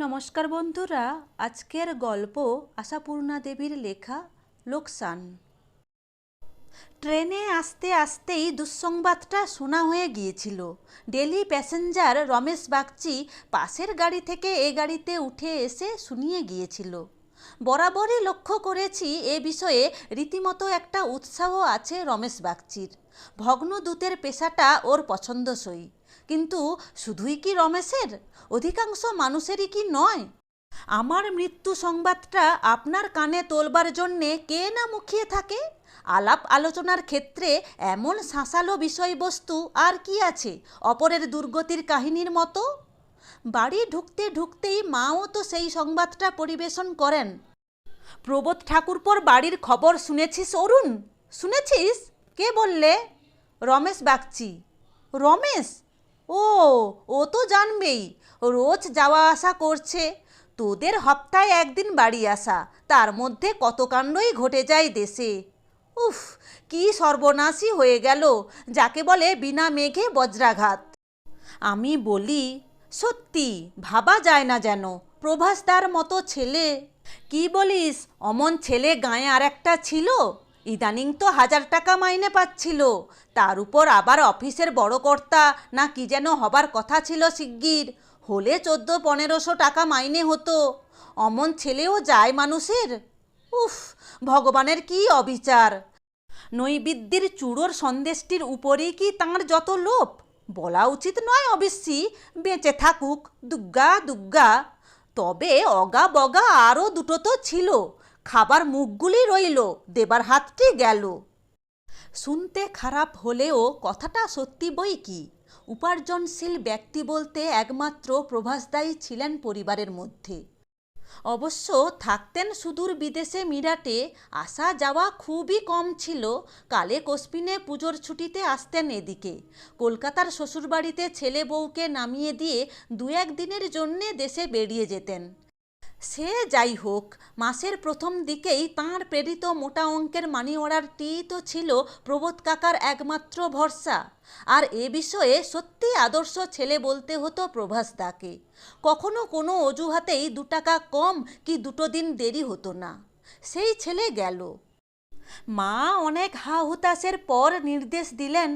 নমস্কার বন্ধুরা, আজকের গল্প আশাপূর্ণা দেবীর লেখা লোকসান। ট্রেনে আসতে আসতেই দুঃসংবাদটা শোনা হয়ে গিয়েছিল। ডেলি প্যাসেঞ্জার রমেশ বাগচি পাশের গাড়ি থেকে এ গাড়িতে উঠে এসে শুনিয়ে গিয়েছিল। বরাবরই লক্ষ্য করেছি এ বিষয়ে রীতিমতো একটা উৎসাহ আছে রমেশ বাগচির। ভগ্নদূতের পেশাটা ওর পছন্দসই। কিন্তু শুধুই কি রমেশের? অধিকাংশ মানুষেরই কি নয়? আমার মৃত্যু সংবাদটা আপনার কানে তোলবার জন্যে কে না মুখিয়ে থাকে? আলাপ আলোচনার ক্ষেত্রে এমন শাঁসালো বিষয়বস্তু আর কি আছে অপরের দুর্গতির কাহিনীর মতো? বাড়ি ঢুকতে ঢুকতেই মাও তো সেই সংবাদটা পরিবেশন করেন। প্রবোধ ঠাকুরপোর বাড়ির খবর শুনেছিস অরুণ? শুনেছিস? কে বললে? রমেশ বাগচি। রমেশ? ও ও তো জানবেই। রোজ যাওয়া আসা করছে। তোদের হপ্তায় একদিন বাড়ি আসা, তার মধ্যে কত কাণ্ডই ঘটে যায় দেশে। উফ, কি সর্বনাশী হয়ে গেল, যাকে বলে বিনা মেঘে বজ্রাঘাত। আমি বলি, সত্যি, ভাবা যায় না যেন, প্রভাসদার মতো ছেলে। কি বলিস, অমন ছেলে গায়ে আর একটা ছিল? ইদানিং তো হাজার টাকা মাইনে পাচ্ছিল। তার উপর আবার অফিসের বড় কর্তা না কি যেন হবার কথা ছিল শিগগির। হলে চোদ্দ পনেরোশো টাকা মাইনে হতো। অমন ছেলেও যায় মানুষের? উফ, ভগবানের কি অবিচার। নৈবিদ্যের চূড়োর সন্দেশটির উপরেই কি তাঁর যত লোভ? বলা উচিত নয় অবশ্যই বেঁচে থাকুক, দুগ্গা দুগ্গা। তবে অগা বগা আরও দুটো তো ছিল। খাবার মুখগুলি রইল, দেবার হাতটি গেল। শুনতে খারাপ হলেও কথাটা সত্যি বই কি? উপার্জনশীল ব্যক্তি বলতে একমাত্র প্রভাসদায়ী ছিলেন পরিবারের মধ্যে। অবশ্য থাকতেন সুদূর বিদেশে মিরাটে, আসা যাওয়া খুবই কম ছিল। কালে কোসপিনে পুজোর ছুটিতে আসতেন এদিকে। কলকাতার শ্বশুরবাড়িতে ছেলে বউকে নামিয়ে দিয়ে দু এক দিনের জন্যে দেশে বেরিয়ে যেতেন। সে যাই হোক, মাসের প্রথম দিকেই তাঁর প্রেরিত মোটা অঙ্কের মানি অর্ডারটি তো ছিল প্রবোধ কাকার একমাত্র ভরসা। আর এ বিষয়ে সত্যি আদর্শ ছেলে বলতে হতো প্রভাস দাকে। কখনো কোনো অজুহাতেই দু টাকা কম কি দুটো দিন দেরি হতো না। সেই ছেলে গেল। মা অনেক হা হুতাশের পর নির্দেশ দিলেন,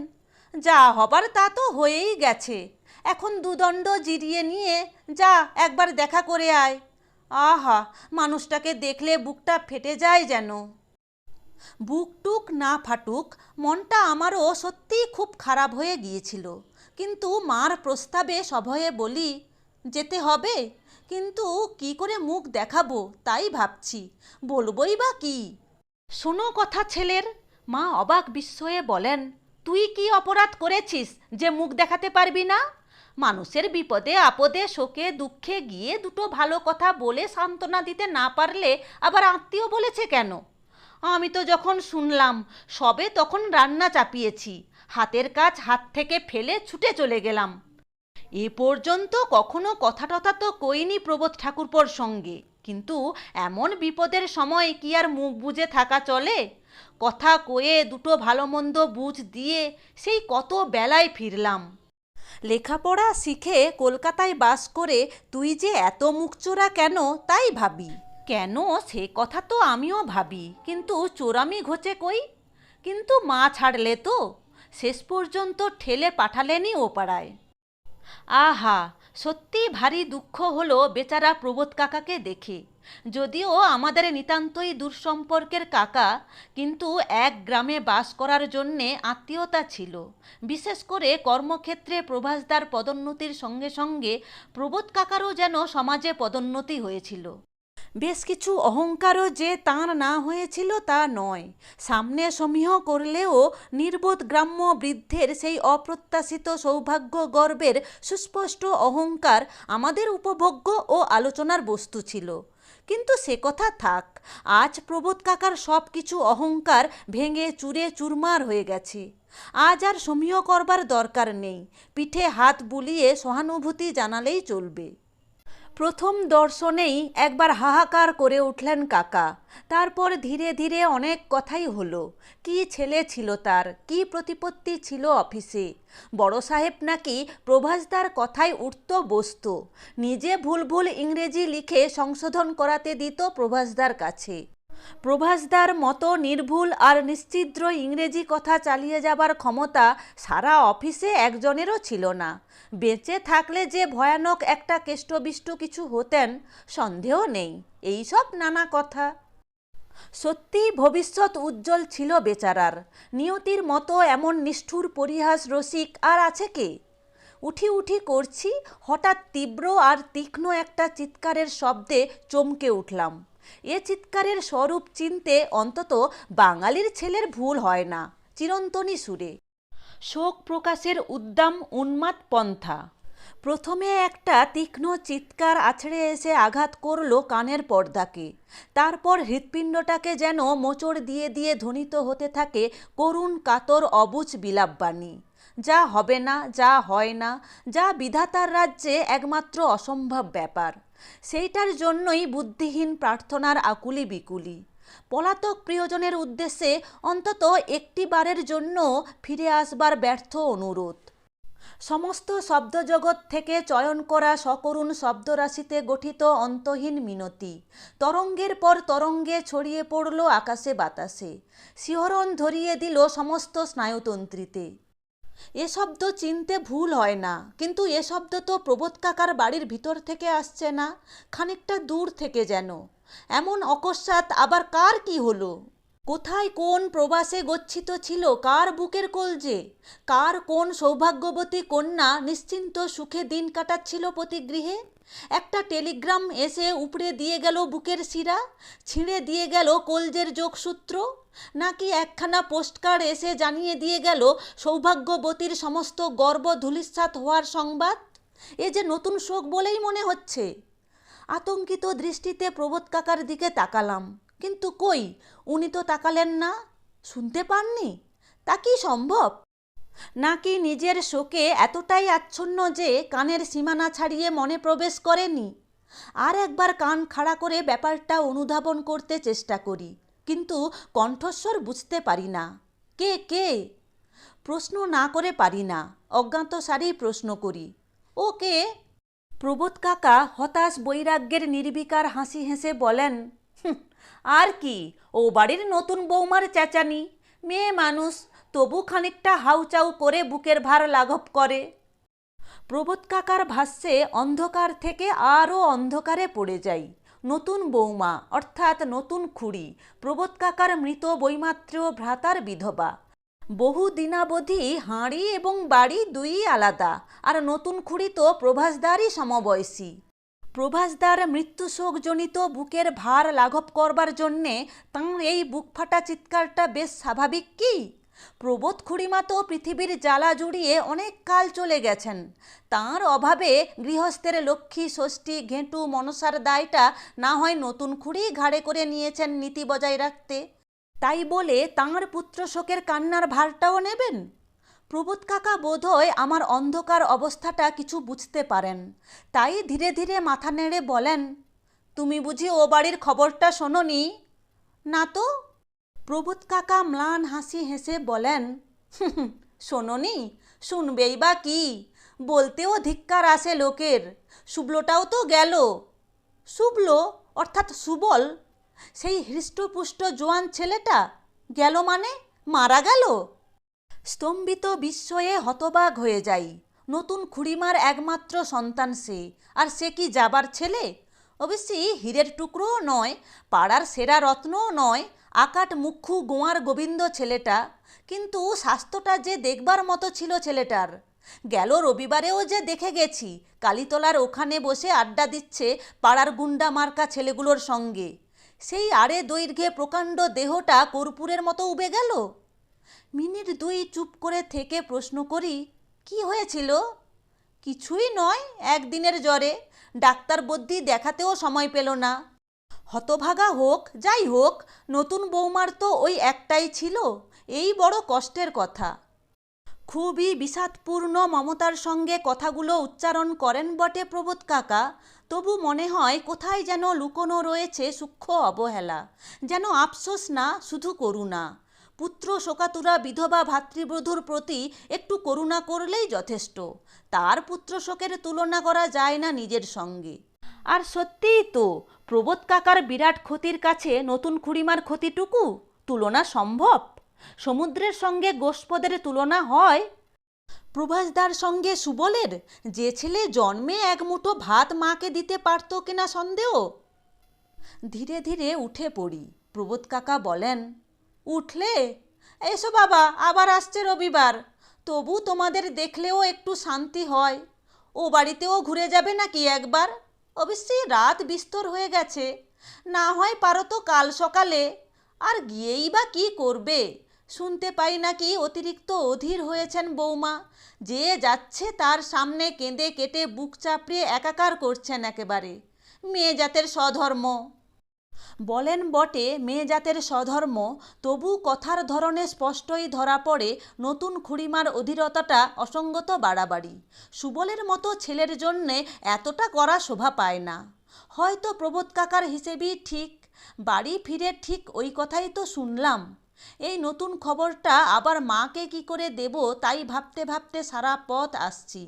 যা হবার তা তো হয়েই গেছে। এখন দুদণ্ড জিরিয়ে নিয়ে যা একবার দেখা করে আয়। আহা, মানুষটাকে দেখলে বুকটা ফেটে যায় যেন। বুক টুক না ফাটুক, মনটা আমারও সত্যিই খুব খারাপ হয়ে গিয়েছিল। কিন্তু মার প্রস্তাবে সভয়ে বলি, যেতে হবে। কিন্তু কি করে মুখ দেখাবো, তাই ভাবছি। বলবই বা কি? শোনো কথা ছেলের, মা অবাক বিস্ময়ে বলেন, তুই কি অপরাধ করেছিস যে মুখ দেখাতে পারবি না? মানুষের বিপদে, আপদে, শোকে, দুঃখে গিয়ে দুটো ভালো কথা বলে সান্ত্বনা দিতে না পারলে আবার আত্মীয় বলেছে কেন? আমি তো যখন শুনলাম, সবে তখন রান্না চাপিয়েছি। হাতের কাজ হাত থেকে ফেলে ছুটে চলে গেলাম। এ পর্যন্ত কখনো কথা টথা তো কইনি প্রবোধ ঠাকুরপোর সঙ্গে। কিন্তু এমন বিপদের সময় কি আর মুখ বুজে থাকা চলে? কথা কয়ে দুটো ভালো মন্দ বুঝ দিয়ে সেই কত বেলায় ফিরলাম। লেখাপড়া শিখে কলকাতায় বাস করে তুই যে এত মুখচোরা কেন, তাই ভাবি। কেন? সে কথা তো আমিও ভাবি, কিন্তু চোরামি ঘোচে কই? কিন্তু মা ছাড়লে তো, শেষ পর্যন্ত ঠেলে পাঠালেনি ও পাড়ায় আহা সত্যি ভারী দুঃখ হলো বেচারা প্রবোধ কাকাকে দেখে। যদিও আমাদের নিতান্তই দূরসম্পর্কের কাকা, কিন্তু এক গ্রামে বাস করার জন্যে আত্মীয়তা ছিল। বিশেষ করে কর্মক্ষেত্রে প্রভাসদার পদোন্নতির সঙ্গে সঙ্গে প্রবোধ কাকারও যেন সমাজে পদোন্নতি হয়েছিল। বেশ কিছু অহংকারও যে তাঁর না হয়েছিল তা নয়। সামনে সমীহ করলেও নির্বোধ গ্রাম্য বৃদ্ধের সেই অপ্রত্যাশিত সৌভাগ্য গর্বের সুস্পষ্ট অহংকার আমাদের উপভোগ্য ও আলোচনার বস্তু ছিল। কিন্তু সে কথা থাক, আজ প্রবোধ কাকার সব কিছু অহংকার ভেঙে চুরে চুরমার হয়ে গেছে। আজ আর সমীহ করবার দরকার নেই, পিঠে হাত বুলিয়ে সহানুভূতি জানালেই চলবে। প্রথম দর্শনেই একবার হাহাকার করে উঠলেন কাকা। তারপর ধীরে ধীরে অনেক কথাই হলো। কি ছেলে ছিল তার? কি প্রতিপত্তি ছিল অফিসে? বড় সাহেব নাকি প্রভাসদার কথায় উঠত বসত। নিজে ভুল ভুল ইংরেজি লিখে সংশোধন করাতে দিত প্রভাসদার কাছে। প্রভাসদার মতো নির্ভুল আর নিশ্চিদ্র ইংরেজি কথা চালিয়ে যাবার ক্ষমতা সারা অফিসে একজনেরও ছিল না। বেঁচে থাকলে যে ভয়ানক একটা কেষ্টবিষ্ট কিছু হতেন, সন্দেহ নেই। এইসব নানা কথা। সত্যি ভবিষ্যৎ উজ্জ্বল ছিল বেচারার। নিয়তির মতো এমন নিষ্ঠুর, পরিহাস, রসিক আর আছে কে? উঠি উঠি করছি, হঠাৎ তীব্র আর তীক্ষ্ণ একটা চিৎকারের শব্দে চমকে উঠলাম। এ চিৎকারের স্বরূপ চিনতে অন্তত বাঙালির ছেলের ভুল হয় না। চিরন্তনী সুরে। শোক প্রকাশের উদ্দাম উন্মাদ পন্থা। প্রথমে একটা তীক্ষ্ণ চিৎকার আছড়ে এসে আঘাত করল কানের পর্দাকে। তারপর হৃৎপিণ্ডটাকে যেন মোচড় দিয়ে দিয়ে ধ্বনিত হতে থাকে করুণ কাতর অবুজ বিলাপবাণী। যা হবে না, যা হয় না, যা বিধাতার রাজ্যে একমাত্র অসম্ভব ব্যাপার। সেইটার জন্যই বুদ্ধিহীন প্রার্থনার আকুলি বিকুলি। পলাতক প্রিয়জনের উদ্দেশ্যে অন্তত একটি বারের জন্য ফিরে আসবার ব্যর্থ অনুরোধ। সমস্ত শব্দজগৎ থেকে চয়ন করা সকরুণ শব্দরাশিতে গঠিত অন্তহীন মিনতি। তরঙ্গের পর তরঙ্গে ছড়িয়ে পড়ল আকাশে বাতাসে। শিহরণ ধরিয়ে দিল সমস্ত স্নায়ুতন্ত্রীতে। এ শব্দ চিনতে ভুল হয় না, কিন্তু এ শব্দ তো প্রবোধ কাকার বাড়ির ভিতর থেকে আসছে না, খানিকটা দূর থেকে যেন। এমন অকস্মাৎ আবার কার কি হলো? কোথায় কোন প্রবাসে গচ্ছিত ছিল, কার বুকের কলজে কার কোন সৌভাগ্যবতী কন্যা নিশ্চিন্ত সুখে দিন কাটাচ্ছিল প্রতিগৃহে একটা টেলিগ্রাম এসে উপড়ে দিয়ে গেল বুকের শিরা, ছিঁড়ে দিয়ে গেল কলজের যোগসূত্র, নাকি একখানা পোস্টকার্ড এসে জানিয়ে দিয়ে গেল সৌভাগ্যবতীর সমস্ত গর্ব ধূলিসাৎ হওয়ার সংবাদ? এ যে নতুন শোক বলেই মনে হচ্ছে। আতঙ্কিত দৃষ্টিতে প্রবোধ কাকার দিকে তাকালাম। কিন্তু কই? উনি তো তাকালেন না। শুনতে পাননি? তা কি সম্ভব? নাকি নিজের শোকে এতটাই আচ্ছন্ন যে কানের সীমানা ছাড়িয়ে মনে প্রবেশ করেনি? আর একবার কান খাড়া করে ব্যাপারটা অনুধাবন করতে চেষ্টা করি কিন্তু কণ্ঠস্বর বুঝতে পারি না। কে কে? প্রশ্ন না করে পারি না অজ্ঞাত সারেই প্রশ্ন করি। ও কে? প্রবোধ কাকা হতাশ বৈরাগ্যের নির্বিকার হাসি হেসে বলেন "হুঁ, আর কি? ও বাড়ির নতুন বৌমার চেঁচানি। মেয়ে মানুষ, তবু খানিকটা হাউচাউ করে বুকের ভার লাঘব করে। প্রবোধ কাকার ভাষ্যে অন্ধকার থেকে আরও অন্ধকারে পড়ে যাই। নতুন বৌমা, অর্থাৎ নতুন খুড়ি, প্রবোধ কাকার মৃত বৈমাত্রেয় ভ্রাতার বিধবা। বহু দিনাবধি হাঁড়ি এবং বাড়ি দুই আলাদা, আর নতুন খুড়ি তো প্রভাসদারই সমবয়সী। প্রভাসদার মৃত্যুশোকজনিত বুকের ভার লাঘব করবার জন্যে তাঁর এই বুক ফাটা চিৎকারটা বেশ স্বাভাবিক কি? প্রবোধ খুড়িমা তো পৃথিবীর জ্বালা জুড়িয়ে অনেক কাল চলে গেছেন। তাঁর অভাবে গৃহস্থের লক্ষ্মী, ষষ্ঠী, ঘেঁটু, মনসার দায়টা না হয় নতুন খুঁড়ি ঘাড়ে করে নিয়েছেন নীতি বজায় রাখতে। তাই বলে তাঁর পুত্র শোকের কান্নার ভারটাও নেবেন? প্রবোধ কাকা বোধহয় আমার অন্ধকার অবস্থাটা কিছু বুঝতে পারেন। তাই ধীরে ধীরে মাথা নেড়ে বলেন তুমি বুঝি ও বাড়ির খবরটা শোনোনি? না তো। প্রবোধ কাকা ম্লান হাসি হেসে বলেন "হুঁ, শোনোনি? শুনবেই বা কি? বলতেও ধিক্কার আসে লোকের। শুভ্লটাও তো গেল। শুভ্ল? অর্থাৎ সুবল? সেই হৃষ্টপুষ্ট জোয়ান ছেলেটা? গেল মানে? মারা গেল? স্তম্ভিত বিস্ময়ে হতবাক হয়ে যাই। নতুন খুড়িমার একমাত্র সন্তান সে। আর সে কি যাবার ছেলে? অবশ্যই হীরের টুকরোও নয়, পাড়ার সেরা রত্নও নয়, আকাট মুখ্যু গোয়ার গোবিন্দ ছেলেটা। কিন্তু স্বাস্থ্যটা যে দেখবার মতো ছিল ছেলেটার। গেল রবিবারেও যে দেখে গেছি, কালীতলার ওখানে বসে আড্ডা দিচ্ছে পাড়ার গুন্ডা মার্কা ছেলেগুলোর সঙ্গে। সেই আড়ে দৈর্ঘ্যে প্রকাণ্ড দেহটা কর্পূরের মতো উবে গেল? মিনিট দুই চুপ করে থেকে প্রশ্ন করি, কি হয়েছিল? কিছুই নয়, একদিনের জ্বরে। ডাক্তার বদ্যি দেখাতেও সময় পেল না। হতভাগা হোক, যাই হোক, নতুন বৌমার তো ওই একটাই ছিল, এই বড় কষ্টের কথা। খুবই বিষাদপূর্ণ মমতার সঙ্গে কথাগুলো উচ্চারণ করেন বটে প্রবোধ কাকা। তবু মনে হয় কোথায় যেন লুকোনো রয়েছে সূক্ষ্ম অবহেলা। যেন আফসোস না, শুধু করুণা। পুত্র শোকাতুরা বিধবা ভাতৃবধূর প্রতি একটু করুণা করলেই যথেষ্ট। তার পুত্র শোকের তুলনা করা যায় না নিজের সঙ্গে। আর সত্যিই তো, প্রবোধ কাকার বিরাট ক্ষতির কাছে নতুন খুঁড়িমার ক্ষতিটুকু তুলনা সম্ভব? সমুদ্রের সঙ্গে গোষ্পদের তুলনা হয়? প্রভাসদার সঙ্গে সুবলের? যে ছেলে জন্মে এক মুঠো ভাত মাকে দিতে পারত কিনা সন্দেহ? ধীরে ধীরে উঠে পড়ি। প্রবোধ কাকা বলেন উঠলে? এসো বাবা, আবার আসছে রবিবার। তবু তোমাদের দেখলেও একটু শান্তি হয়। ও বাড়িতেও ঘুরে যাবে নাকি একবার? অবশ্যই রাত বিস্তর হয়ে গেছে। না হয় পারো তো কাল সকালে। আর গিয়েই বা কি করবে? শুনতে পাই নাকি অতিরিক্ত অধীর হয়েছেন বৌমা। যে যাচ্ছে তার সামনে কেঁদে কেটে বুক চাপড়িয়ে একাকার করছেন একেবারে। মেয়ে জাতের স্বধর্ম। বলেন বটে, মেয়ে জাতের স্বধর্ম, তবু কথার ধরনে স্পষ্টই ধরা পড়ে নতুন খুঁড়িমার অধীরতাটা অসঙ্গত বাড়াবাড়ি। সুবলের মতো ছেলের জন্যে এতটা করা শোভা পায় না। হয়তো প্রবোধ কাকার হিসেবেই ঠিক, বাড়ি ফিরে ঠিক ওই কথাই তো শুনলাম। এই নতুন খবরটা আবার মাকে কি করে দেব তাই ভাবতে ভাবতে সারা পথ আসছি।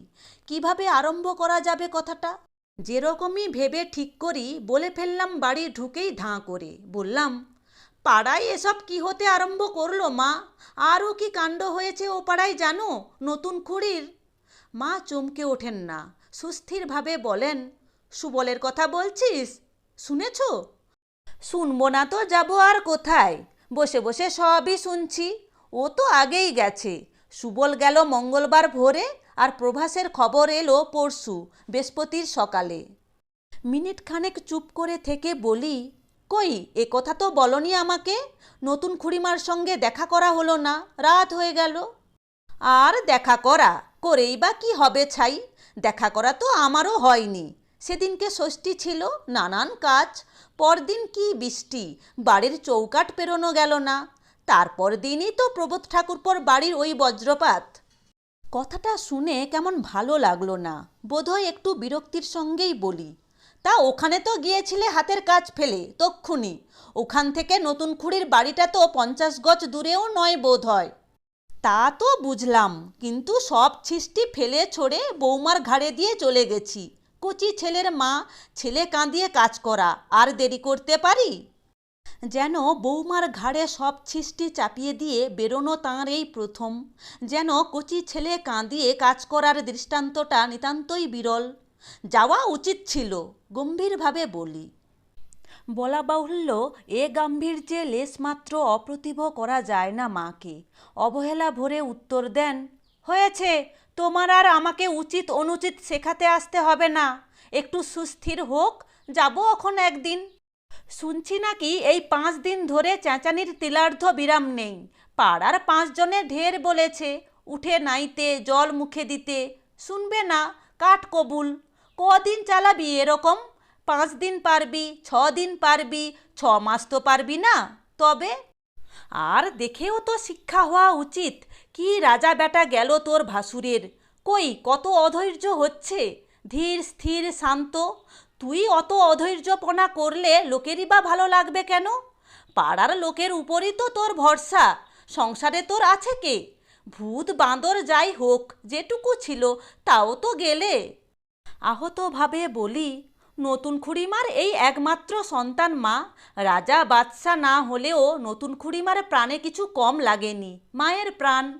কীভাবে আরম্ভ করা যাবে কথাটা? যেরকমই ভেবে ঠিক করি, বলে ফেললাম বাড়ি ঢুকেই ধাঁ করে। বললাম, পাড়ায় এসব কি হতে আরম্ভ করল মা? আরও কি কাণ্ড হয়েছে ও পাড়ায় জানো, নতুন খুঁড়ির? মা চমকে ওঠেন না। সুস্থিরভাবে বলেন, সুবলের কথা বলছিস? শুনেছ? শুনব না তো, যাব আর কোথায়? বসে বসে সবই শুনছি। ও তো আগেই গেছে। সুবল গেল মঙ্গলবার ভোরে আর প্রভাসের খবর এলো পরশু, বৃহস্পতির সকালে। মিনিট খানেক চুপ করে থেকে বলি, কই, এ কথা তো বলনি আমাকে? নতুন খুড়িমার সঙ্গে দেখা করা হলো না, রাত হয়ে গেল। আর দেখা করা, করেই বা কি হবে ছাই? দেখা করা তো আমারও হয়নি। সেদিনকে ষষ্ঠী ছিল, নানান কাজ। পরদিন কি বৃষ্টি, বাড়ির চৌকাট পেরোনো গেল না। তারপর দিনই তো প্রবোধ ঠাকুরপর বাড়ির ওই বজ্রপাত। কথাটা শুনে কেমন ভালো লাগল না। বোধহয় একটু বিরক্তির সঙ্গেই বলি। তা ওখানে তো গিয়েছিলে হাতের কাজ ফেলে, তক্ষুনি। ওখান থেকে নতুন খুঁড়ির বাড়িটা তো পঞ্চাশ গজ দূরেও নয় বোধ হয় তা তো বুঝলাম, কিন্তু সব ছিষ্টি ফেলে ছড়ে বৌমার ঘাড়ে দিয়ে চলে গেছি। কচি ছেলের মা, ছেলে কাঁদিয়ে কাজ করা, আর দেরি করতে পারি? যেন বৌমার ঘাড়ে সব ছিষ্টি চাপিয়ে দিয়ে বেরোনো তাঁর এই প্রথম। যেন কচি ছেলে কাঁদিয়ে কাজ করার দৃষ্টান্তটা নিতান্তই বিরল। যাওয়া উচিত ছিল, গম্ভীরভাবে বলি। বলা বাহুল্য, এ গাম্ভীর্যে লেশমাত্র অপ্রতিভ করা যায় না মাকে। অবহেলা ভরে উত্তর দেন, হয়েছে, তোমার আর আমাকে উচিত অনুচিত শেখাতে আসতে হবে না। একটু সুস্থির হোক, যাব এখন একদিন। শুনছি নাকি এই পাঁচ দিন ধরে চেঁচানির তিলার্ধ বিরাম নেই। পাড়ার পাঁচজনে ঢের বলেছে, উঠে নাইতে, জল মুখে দিতে। শুনবে না, কাঠ কবুল। কদিন চালাবি এরকম? পাঁচ দিন পারবি, ছ দিন পারবি, ছ মাস তো পারবি না। তবে? আর দেখেও তো শিক্ষা হওয়া উচিত। কি রাজা বেটা গেল তোর ভাসুরের? কই, কত অধৈর্য হচ্ছে? ধীর, স্থির, শান্ত। তুই অত অধৈর্যপনা করলে লোকেরই বা ভালো লাগবে কেন? পাড়ার লোকের উপরই তো তোর ভরসা। সংসারে তোর আছে কে? ভূত বাঁদর যাই হোক, যেটুকু ছিল, তাও তো গেলে। আহতভাবে বলি, নতুন খুড়িমার এই একমাত্র সন্তান মা, রাজা বাদশা না হলেও নতুন খুড়িমার প্রাণে কিছু কম লাগেনি। মায়ের প্রাণ,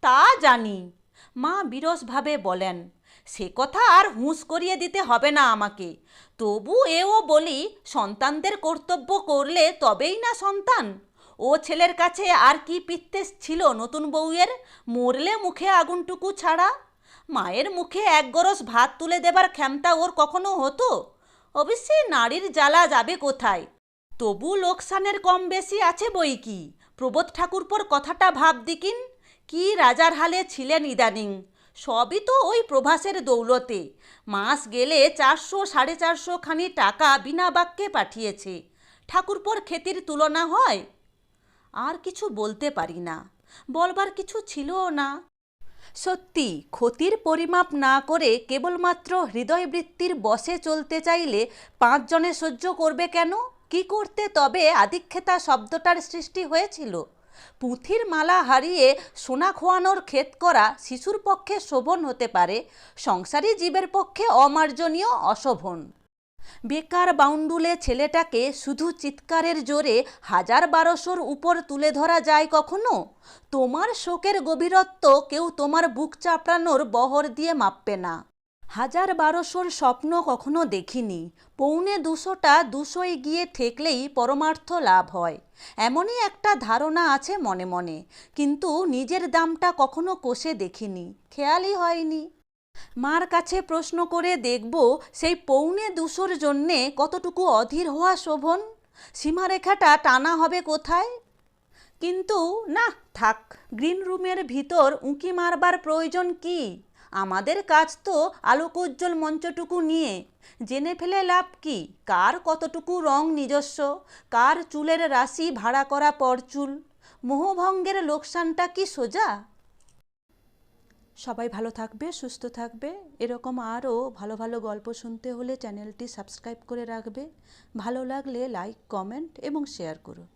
তা জানি। মা বিরসভাবে বলেন সে কথা আর হুঁশ করিয়ে দিতে হবে না আমাকে। তবু এও বলি, সন্তানদের কর্তব্য করলে তবেই না সন্তান। ও ছেলের কাছে আর কি পিত্তেস ছিল নতুন বউয়ের? মরলে মুখে আগুনটুকু ছাড়া? মায়ের মুখে এক গরস ভাত তুলে দেবার ক্ষমতা ওর কখনো হতো? অবশ্যই নারীর জ্বালা যাবে কোথায়? তবু লোকসানের কম বেশি আছে বই কি? প্রবোধ ঠাকুরপর কথাটা ভাব দিকিন কি রাজার হালে ছিলেন ইদানিং? সবই তো ওই প্রভাসের দৌলতে। মাস গেলে চারশো, সাড়ে চারশো খানি টাকা বিনা বাক্যে পাঠিয়েছে। ঠাকুরপর ক্ষেতির তুলনা হয়? আর কিছু বলতে পারি না। বলবার কিছু ছিলও না। সত্যি, ক্ষতির পরিমাপ না করে কেবলমাত্র হৃদয়বৃত্তির বসে চলতে চাইলে পাঁচজনে সহ্য করবে কেন? কি করতে তবে আদিক্ষেতা শব্দটার সৃষ্টি হয়েছিল? পুঁথির মালা হারিয়ে সোনা খোয়ানোর ক্ষেত করা শিশুর পক্ষে শোভন হতে পারে, সংসারী জীবের পক্ষে অমার্জনীয় অশোভন। বেকার বাউন্ডুলে ছেলেটাকে শুধু চিৎকারের জোরে হাজার বারোশোর উপর তুলে ধরা যায় কখনো? তোমার শোকের গভীরত্ব কেউ তোমার বুক চাপড়ানোর বহর দিয়ে মাপবে না। হাজার বারোশোর স্বপ্ন কখনো দেখিনি। পৌনে দুশোটা দুশোয় গিয়ে ঠেকলেই পরমার্থ লাভ হয়। এমনই একটা ধারণা আছে মনে মনে, কিন্তু নিজের দামটা কখনো কষে দেখিনি, খেয়ালই হয়নি। মার কাছে প্রশ্ন করে দেখব সেই পৌনে দুশোর জন্যে কতটুকু অধীর হওয়া শোভন? সীমারেখাটা টানা হবে কোথায়? কিন্তু না, থাক গ্রিন রুমের ভিতর উঁকি মারবার প্রয়োজন কি? আমাদের কাজ তো আলোকোজ্জ্বল মঞ্চটুকু নিয়ে। জেনে ফেলে লাভ কি? কার কতটুকু রং নিজস্ব? কার চুলের রাশি ভাড়া করা পরচুল? মোহভঙ্গের লোকসানটা কি সোজা? সবাই ভালো থাকবে, সুস্থ থাকবে। এরকম আরও ভালো ভালো গল্প শুনতে হলে চ্যানেলটি সাবস্ক্রাইব করে রাখবে। ভালো লাগলে লাইক, কমেন্ট এবং শেয়ার করো